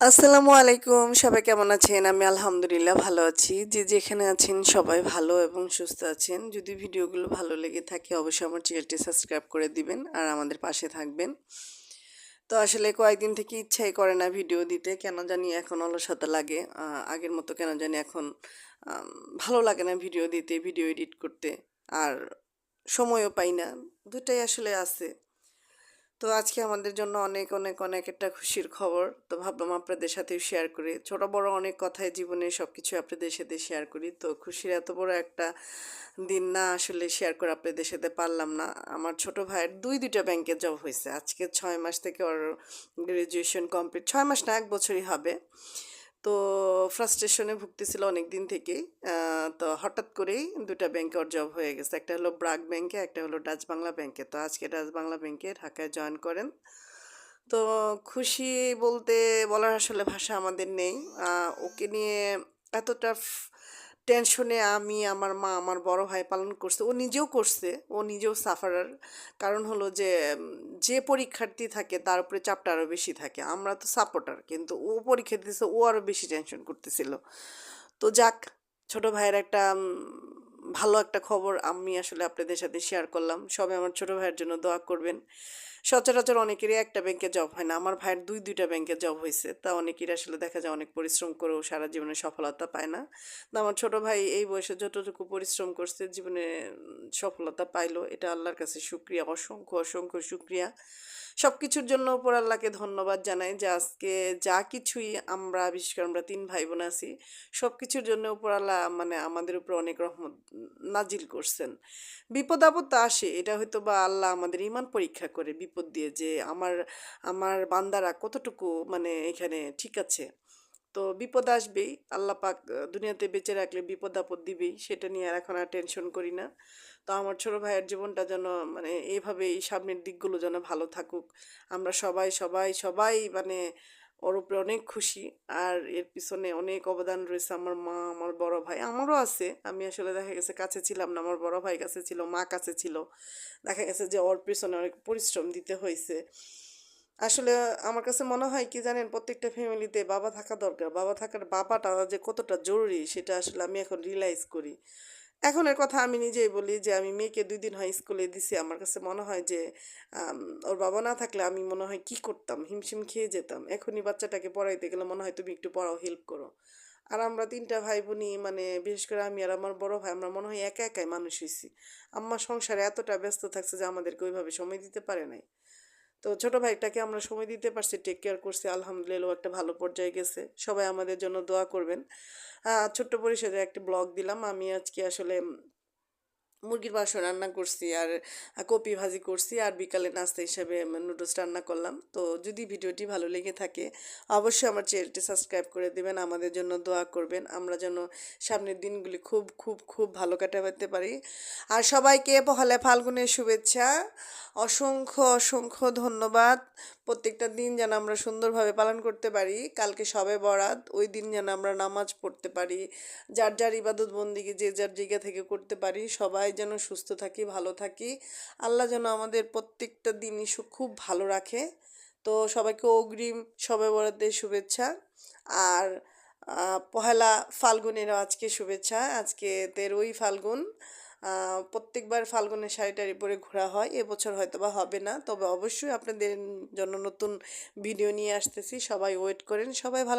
আসসালামু আলাইকুম, সবাই কেমন আছেন? আমি আলহামদুলিল্লাহ ভালো আছি। যে যেখানে আছেন সবাই ভালো এবং সুস্থ আছেন। যদি ভিডিওগুলো ভালো লেগে থাকে, অবশ্যই আমার চ্যানেলটি সাবস্ক্রাইব করে দিবেন আর আমাদের পাশে থাকবেন। তো আসলে কয়েকদিন থেকে ইচ্ছাই করে না ভিডিও দিতে। কেন জানি এখন অলসতা লাগে। আগের মতো কেন জানি এখন ভালো লাগে না ভিডিও দিতে, ভিডিও এডিট করতে। আর সময়ও পাই না। দুটাই আসলে আছে। তো আজকে আমাদের জন্য অনেক অনেক অনেক একটা খুশির খবর। তো ভাবলাম আপনাদের সাথে শেয়ার করি। ছোট, বড় অনেক কথায় জীবনে সব কিছু আপনাদের সাথে শেয়ার করি। তো খুশির এত বড় একটা দিন না আসলে শেয়ার করে আপনাদের সাথে পারলাম না। আমার ছোট ভাইয়ের দুই, দুইটা ব্যাংকে জব হয়েছে। আজকে ছয় মাস থেকে ওর গ্র্যাজুয়েশন কমপ্লিট ছয় মাস না, এক বছরই হবে। তো ফ্রাস্ট্রেশনে ভুগতেছিল অনেক দিন থেকেই তো হঠাৎ করেই দুটা ব্যাংকে ওর জব হয়ে গেছে। একটা হলো ব্রাক ব্যাংকে একটা হলো ডাচ বাংলা ব্যাংকে তো আজকে ডাচ বাংলা ব্যাংকে ঢাকায় জয়েন করেন। তো খুশি বলতে বলার আসলে ভাষা আমাদের নেই। ওকে নিয়ে এতটা টেনশনে আমি, আমার মা, আমার বড় ভাই পালন করছে। ও নিজেও করছে, ও নিজেও সাফারার কারণ হলো যে যে পরীক্ষার্থী থাকে, তার উপরে চাপটা আরও বেশি থাকে। আমরা তো সাপোর্টার কিন্তু ও পরীক্ষা দিতেছে, ও আরও বেশি টেনশন করতেছিল। তো যাক, ছোট ভাইয়ের একটা ভালো একটা খবর আমি আসলে আপনাদের সাথে শেয়ার করলাম। সবাই আমার ছোট ভাইয়ের জন্য দোয়া করবেন। সচরাচর অনেকেরই একটা ব্যাংকে জব হয় না। আমার ভাইয়ের দুই, দুইটা ব্যাংকে জব হয়েছে তা অনেকেরই আসলে দেখা যায় অনেক পরিশ্রম করেও সারা জীবনে সফলতা পায় না। তো আমার ছোট ভাই এই বয়সে যতটুকু পরিশ্রম করছে জীবনে সফলতা পাইলো, এটা আল্লাহর কাছে শুক্রিয়া, অসংখ্য অসংখ্য শুক্রিয়া। সব কিছুর জন্য উপর আল্লাহকে ধন্যবাদ জানাই যে আজকে যা কিছুই আমরা, বিশেষ করে আমরা তিন ভাই বোন আছি সব কিছুর জন্য উপর আল্লাহ মানে আমাদের উপর অনেক রহমত নাজিল করছেন। বিপদ আপদ আসে, এটা হয়তো বা আল্লাহ আমাদের ইমান পরীক্ষা করে। বিপদ দিয়ে যে আমার আমার বান্দারা কতটুকু মানে এখানে ঠিক আছে। তো বিপদ আসবেই, আল্লাহ পাক দুনিয়াতে বেঁচে রাখলে বিপদ আপদ দিবেই, সেটা নিয়ে আর এখন আর টেনশন করি না। তো আমার ছোট ভাইয়ের জীবনটা যেন মানে এইভাবে এই সামনের দিকগুলো যেন ভালো থাকুক। আমরা সবাই সবাই সবাই মানে ওর উপরে অনেক খুশি। আর এর পিছনে অনেক অবদান রয়েছে আমার মা, আমার বড় ভাই, আমারও আছে। আমি আসলে দেখা গেছে কাছে ছিলাম না, আমার বড় ভাই কাছে ছিল, মা কাছে ছিল। দেখা গেছে যে ওর পিছনে অনেক পরিশ্রম দিতে হয়েছে। আসলে আমার কাছে মনে হয় কি জানেন, প্রত্যেকটা ফ্যামিলিতে বাবা থাকা দরকার। বাবা থাকার বাবাটা যে কতটা জরুরি, সেটা আসলে আমি এখন রিয়েলাইজ করি। এখনের কথা আমি নিজেই বলি যে, আমি মেয়েকে দুই দিন হয় স্কুলে দিছি। আমার কাছে মনে হয় যে ওর বাবা না থাকলে আমি মনে হয় কি করতাম? হিমশিম খেয়ে যেতাম। এখনই বাচ্চাটাকে পড়াইতে গেলে মনে হয় তুমি একটু পড়াও হেল্প করো। আর আমরা তিনটা ভাই বোনই মানে বিশেষ করে আমি আর আমার বড় ভাই, আমরা মনে হয় একা একাই মানুষ হয়েছি আম্মা সংসারে এতটা ব্যস্ত থাকছে যে আমাদেরকে ওইভাবে সময় দিতে পারে নাই। তো ছোট ভাইটাকে আমরা সময় দিতে পারছি টেক কেয়ার করছি, আলহামদুলিল্লাহ একটা ভালো পর্যায়ে গেছে। সবাই আমাদের জন্য দোয়া করবেন। ছোট্ট পরিসরে একটি ব্লগ দিলাম। আমি আজকে আসলে মুরগির মাংস রান্না করছি আর কপি ভাজি করছি আর বিকালে নাস্তা হিসাবে নুডলস রান্না করলাম। তো যদি ভিডিওটি ভালো লেগে থাকে, অবশ্যই আমার চ্যানেলটি সাবস্ক্রাইব করে দেবেন, আমাদের জন্য দোয়া করবেন। আমরা যেন সামনের দিনগুলি খুব খুব খুব ভালো কাটাতে পারি। আর সবাইকে পহলে ফাল্গুনের শুভেচ্ছা। অসংখ্য অসংখ্য ধন্যবাদ। প্রত্যেকটা দিন যেন আমরা সুন্দরভাবে পালন করতে পারি। কালকে সবে বরাত, ওই দিন যেন আমরা নামাজ পড়তে পারি। যার যার ইবাদত বন্দিকে যে যার জায়গা থেকে করতে পারি, সবাই যেন সুস্থ থাকি, ভালো থাকি। আল্লাহ যেন আমাদের প্রত্যেকটা দিনই খুব ভালো রাখে। তো সবাইকে অগ্রিম সবে বরাতের শুভেচ্ছা। আর পহেলা ফাল্গুনেরও আজকে শুভেচ্ছা। আজকে তেরোই ফাল্গুন। প্রত্যেকবার ফাল্গুনের শাড়ি টাড়ি পরে ঘোরা হয়। এবছর হয়তো বা হবে না। তবে অবশ্যই আপনাদের জন্য নতুন ভিডিও নিয়ে আসতেছি। সবাই ওয়েট করেন। সবাই ভালো